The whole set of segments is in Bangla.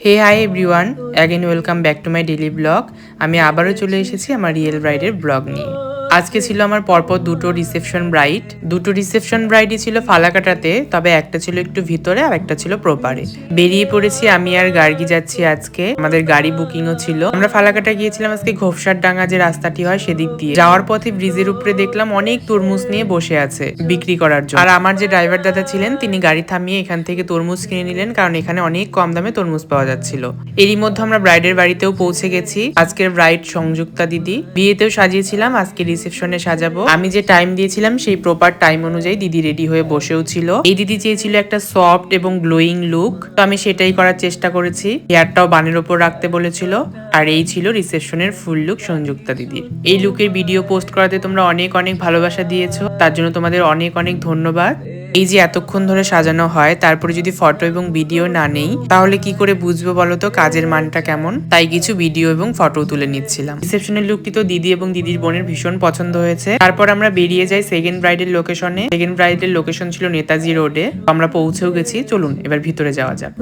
Hey hi everyone again welcome back to my daily blog আমি আবারও চলে এসেছি আমার রিয়েল ব্রাইডের ব্লগ নিয়ে। আজকে ছিল আমার পরপর দুটো রিসেপশন ব্রাইড দুটো রিসেপশন ব্রাইডই ছিল ফালাকাটাতে, তবে একটা ছিল একটু ভিতরে আর একটা ছিল প্রপারে। বেরিয়ে পড়েছি আমি আর গার্গি যাচ্ছি আজকে। আমাদের গাড়ি বুকিংও ছিল। আমরা ফালাকাটা গিয়েছিলাম আজকে ঘোপসার ডাঙ্গা যে রাস্তাটি হয় সেদিক দিয়ে। যাওয়ার পথে ব্রিজের উপরে দেখলাম অনেক তরমুজ নিয়ে বসে আছে বিক্রি করার জন্য। আর আমার যে ড্রাইভার দাদা ছিলেন, তিনি গাড়ি থামিয়ে এখান থেকে তরমুজ কিনে নিলেন, কারণ এখানে অনেক কম দামে তরমুজ পাওয়া যাচ্ছিল। এরই মধ্যে আমরা ব্রাইডের বাড়িতেও পৌঁছে গেছি। আজকের ব্রাইড সংযুক্তা দিদি। বিয়েতেও সাজিয়েছিলাম, আজকে রিসেপশনে সাজাবো। আমি যে টাইম দিয়েছিলাম, সেই প্রপার টাইম অনুযায়ী দিদি রেডি হয়ে বসেও ছিল। এই দিদি চেয়েছিল একটা সফট এবং গ্লোয়িং লুক তো আমি সেটাই করার চেষ্টা করেছি। হেয়ারটাও বানের ওপর রাখতে বলেছিল। আর এই ছিল রিসেপশনের ফুল লুক সংযুক্তা দিদির। এই লুকের ভিডিও পোস্ট করাতে তোমরা অনেক অনেক ভালোবাসা দিয়েছ। তার জন্য তোমাদের অনেক অনেক ধন্যবাদ। এই যে এতক্ষণ ধরে সাজানো হয়, তারপরে যদি ফটো এবং ভিডিও না নেই, তাহলে কি করে বুঝব বলতো কাজের মানটা কেমন? তাই কিছু ভিডিও এবং ফটো তুলে নিচ্ছিলাম। রিসেপশনের লুকটি তো দিদি এবং দিদির বোনের ভীষণ পছন্দ হয়েছে। তারপর আমরা বেরিয়ে যাই সেকেন্ড ব্রাইডের লোকেশনে সেকেন্ড ব্রাইডের লোকেশন ছিল নেতাজি রোডে আমরা পৌঁছেও গেছি। চলুন, এবার ভিতরে যাওয়া যাক।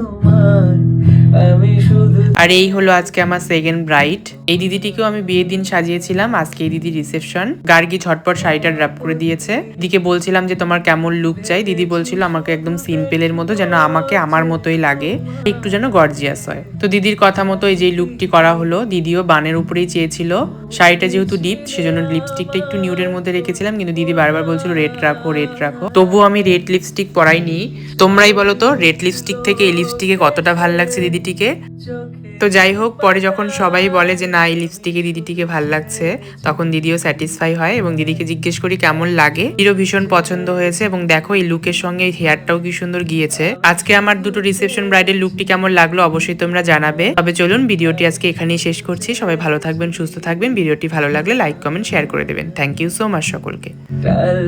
আর এই হলো আজকে আমার সেকেন্ড ব্রাইট এই দিদিটিকেও আমি বিয়ের দিন সাজিয়েছিলাম, আজকে এই দিদি রিসেপশন গার্গি ঝটপট শাড়িটা ড্রাপ করে দিয়েছে। দিদিকে বলছিলাম যে, তোমার কেমন লুক চাই? দিদি বলছিল, আমাকে একদম সিম্পলের মতো, যেন আমাকে আমার মতোই লাগে, একটু যেন গর্জিয়াস হয়। তো দিদির কথা মতো এই যে লুকটি করা হলো, দিদিও বানের উপরেই চেয়েছিল। শাড়িটা যেহেতু ডিপ সেজন্য লিপস্টিকটা একটু নিউডের মধ্যে রেখেছিলাম, কিন্তু দিদি বারবার বলছিল রেড রাখো রেড রাখো। তবুও আমি রেড লিপস্টিক পরাইনি। তোমরাই বলো তো রেড লিপস্টিক থেকে এই লিপস্টিকে কতটা ভালো লাগছে দিদিটিকে। তো যাই হোক, পরে যখন সবাই বলে যে, না, এই লিপস্টিকে দিদিটিকে ভালো লাগছে, তখন দিদিও স্যাটিসফাই হয় এবং দিদিকে জিজ্ঞেস করি, কেমন লাগে? দিদিরও ভীষণ পছন্দ হয়েছে এবং দেখো, এই লুকের সঙ্গে এই হেয়ারটাও কি সুন্দর গিয়েছে। আজকে আমার দুটো রিসেপশন ব্রাইডের লুকটি কেমন লাগল অবশ্যই তোমরা জানাবে। তবে চলুন, ভিডিওটি আজকে এখানেই শেষ করছি। সবাই ভালো থাকবেন, সুস্থ থাকবেন। ভিডিওটি ভালো লাগলে লাইক কমেন্ট শেয়ার করে দেবেন। থ্যাংক ইউ সো মাচ সকলকে। কাল